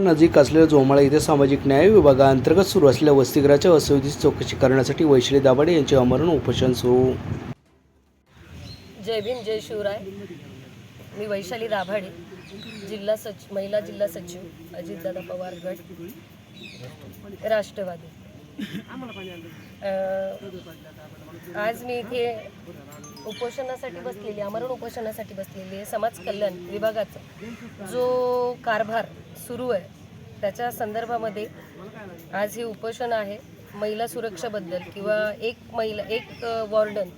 नजीक असलेल्या जोमाळा इथे सामाजिक न्याय विभागाअंतर्गत सुरू असलेल्या वसतिगृहाच्या असुविधेची चौकशी करण्यासाठी वैशाली दाभाडे यांचे आमरण उपोषण सुरू. जय भीम जय शिवराय. मी वैशाली दाभाडे जिल्हा सच महिला जिल्हा सचिव अजितदादा पवार गट राष्ट्रवादी. आज मी इथे उपोषणासाठी बसलेली आमरण उपोषणासाठी बसलेली आहे. समाज कल्याण विभागाचा जो कारभार सुरू आहे त्याच्या संदर्भामध्ये आज हे उपोषण आहे महिला सुरक्षेबद्दल किंवा एक महिला एक वॉर्डन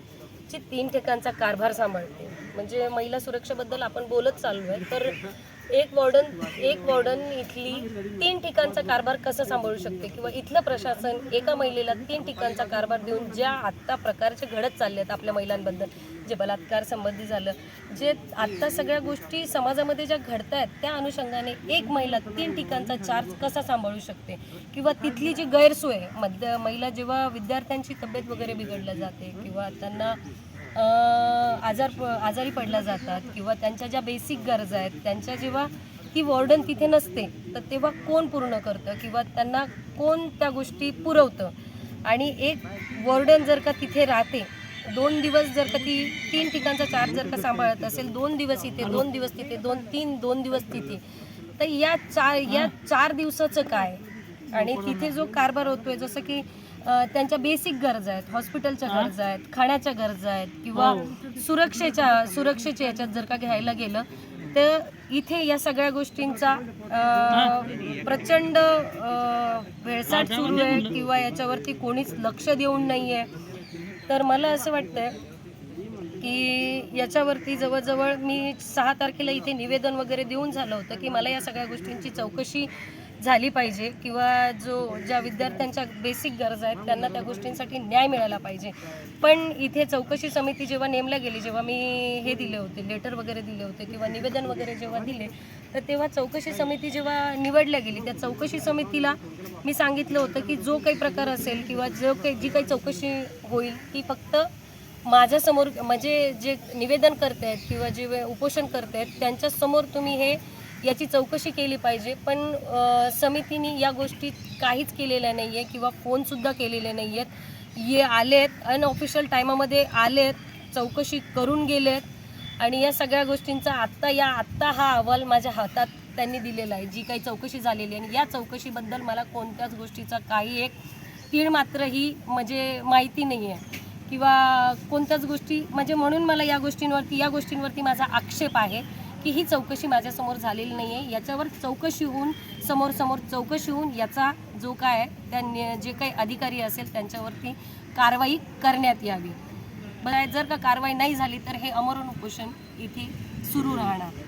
ची तीन ठिकाणचा कारभार सांभाळते. म्हणजे महिला सुरक्षेबद्दल आपण बोलत चाललो आहे तर एक वॉर्डन एक वॉर्डन इथली तीन ठिकाणचा कारभार कसं सांभाळू शकते? किंवा इथलं प्रशासन एका महिलेला तीन ठिकाणचा कारभार देऊन ज्या आत्ता प्रकारचे घडत चालले आहेत आपल्या महिलांबद्दल जे बलात्कार संबंधी झालं जे आत्ता सगळ्या गोष्टी समाजामध्ये ज्या घडत आहेत त्या अनुषंगाने एक महिला तीन ठिकाणचा चार्ज कसा सांभाळू शकते? किंवा तिथली जी गैरसोय मध्य महिला जेव्हा विद्यार्थ्यांची तब्येत वगैरे बिघडल्या जाते किंवा त्यांना आजार प- आजारी पडल्या जातात किंवा त्यांच्या ज्या बेसिक गरजा आहेत त्यांच्या जेव्हा ती वॉर्डन तिथे नसते तर तेव्हा कोण पूर्ण करतं किंवा त्यांना कोण त्या गोष्टी पुरवतं? आणि एक वॉर्डन जर का तिथे राहते दोन दिवस जर का ती तीन ठिकाणचा चार्ज जर का सांभाळत असेल दोन दिवस इथे दोन दिवस तिथे दोन तीन दोन दिवस तिथे तर या चार या चार दिवसाचं काय? आणि तिथे जो कारभार होतोय जसं की त्यांच्या बेसिक गरजा आहेत. हॉस्पिटलच्या गरजा आहेत खाण्याच्या गरजा आहेत किंवा सुरक्षेच्या सुरक्षेच्या याच्यात जर का घ्यायला गेलं तर इथे या सगळ्या गोष्टींचा प्रचंड भेळसाट सुरू आहे किंवा याच्यावरती कोणीच लक्ष देऊन नाही आहे तर मला असं वाटतंय की याच्यावरती जवळजवळ मी सहा तारखेला इथे निवेदन वगैरे देऊन झालं होतं की मला या सगळ्या गोष्टींची चौकशी झाली पाहिजे किंवा जो ज्या विद्यार्थ्यांच्या बेसिक गरजा आहेत त्यांना त्या गोष्टींसाठी न्याय मिळाला पाहिजे. पण इथे चौकशी समिती जेव्हा नेमल्या गेली जेव्हा मी हे दिले होते लेटर वगैरे दिले होते किंवा निवेदन वगैरे जेव्हा दिले तर तेव्हा चौकशी समिती जेव्हा निवडल्या गेली त्या चौकशी समितीला मी सांगितलं होतं की जो काही प्रकार असेल किंवा जो काही जी काही चौकशी होईल ती फक्त माझ्यासमोर म्हणजे जे निवेदन करतायत किंवा जे उपोषण करते आहेत त्यांच्यासमोर तुम्ही हे याची चौकशी केली पाहिजे. पण समितीने या गोष्टी काहीच केलेल्या नाही आहे किंवा फोनसुद्धा केलेले नाही आहेत ये आलेत अनऑफिशियल टायमामध्ये आलेत चौकशी करून गेलेत. आणि या सगळ्या गोष्टींचा आत्ता या आत्ता हा अहवाल माझ्या हातात त्यांनी दिलेला आहे. जी काही चौकशी झालेली आहे. आणि या चौकशीबद्दल मला कोणत्याच गोष्टीचा काही एक तीळ मात्र ही म्हणजे माहिती नाही आहे किंवा कोणत्याच गोष्टी म्हणजे म्हणून मला या गोष्टींवरती या गोष्टींवरती माझा आक्षेप आहे. की ही चौकशी माझ्यासमोर झालेली नाही आहे याच्यावर चौकशी होऊन समोर समोर चौकशी होऊन याचा जो काय आहे, त्या जे काही अधिकारी असेल त्यांच्यावरती कारवाई करण्यात यावी. बरं जर का कारवाई नाही झाली तर हे अमरण उपोषण इथे सुरू राहणार.